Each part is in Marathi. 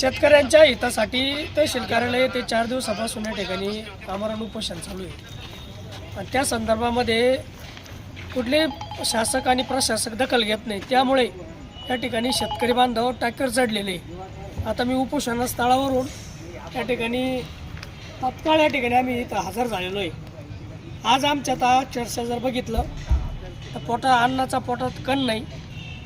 शेतकऱ्यांच्या हितासाठी तहसील कार्यालय ते चार दिवसापासून या ठिकाणी आमरण उपोषण चालू आहे. आणि त्या संदर्भामध्ये कुठले शासक आणि प्रशासक दखल घेत नाही. त्यामुळे या ठिकाणी शेतकरी बांधव टाकीवर चढलेले आता मी उपोषण स्थळावरून या ठिकाणी तात्काळ या ठिकाणी आम्ही इथं हजर झालेलो आहे. आज आमच्या आता चर्चा जर बघितलं तर पोटा अन्नाचा पोटात कण नाही.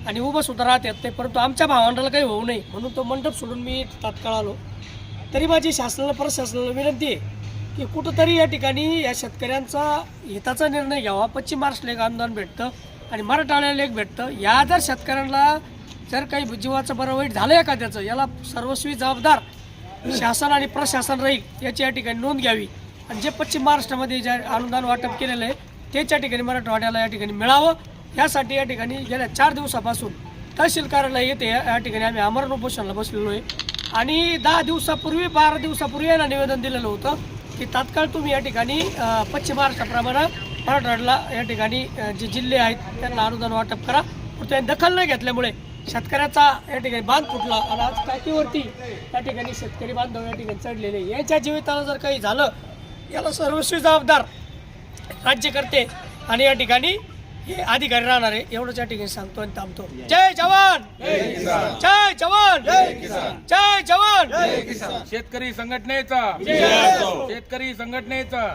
आणि उभं सुद्धा राहत येत नाही. परंतु आमच्या भावंडाला काही होऊ नये म्हणून तो मंडप सोडून मी तात्काळ आलो. तरी माझी शासनाला प्रशासनाला विनंती आहे की कुठंतरी या ठिकाणी या शेतकऱ्यांचा हिताचा निर्णय घ्यावा. पश्चिम महाराष्ट्र एक अनुदान भेटतं आणि मराठवाड्याला एक भेटतं. या जर शेतकऱ्यांना जर काही जीवाचं बरं वाईट झालं एखाद्याचं याला सर्वस्वी जबाबदार शासन आणि प्रशासन राहील याची या ठिकाणी नोंद घ्यावी. आणि जे पश्चिम महाराष्ट्रामध्ये जे अनुदान वाटप केलेलं आहे तेच या ठिकाणी मराठवाड्याला या ठिकाणी मिळावं. यासाठी या ठिकाणी गेल्या चार दिवसापासून तहसील कार्यालय येते या ठिकाणी आम्ही आमरण उपोषणाला बसलेलो आहे. आणि दहा दिवसापूर्वी बारा दिवसापूर्वी याला निवेदन दिलेलं होतं की तात्काळ तुम्ही या ठिकाणी पश्चिम महाराष्ट्राप्रमाणे मराठवाड्याला या ठिकाणी जे जिल्हे आहेत त्यांना अनुदान वाटप करा. पण त्यांनी दखल न घेतल्यामुळे शेतकऱ्याचा या ठिकाणी बांध फुटला आणि आज टाकीवरती या ठिकाणी शेतकरी बांधव या ठिकाणी चढलेले यांच्या जीविताला जर काही झालं याला सर्वस्वी जबाबदार राज्यकर्ते आणि या ठिकाणी हे अधिकारी राहणार आहे एवढंच या ठिकाणी सांगतो आणि थांबतो. जय जवान! जय जवान! जय जवान! शेतकरी संघटनेचा. शेतकरी संघटनेचा.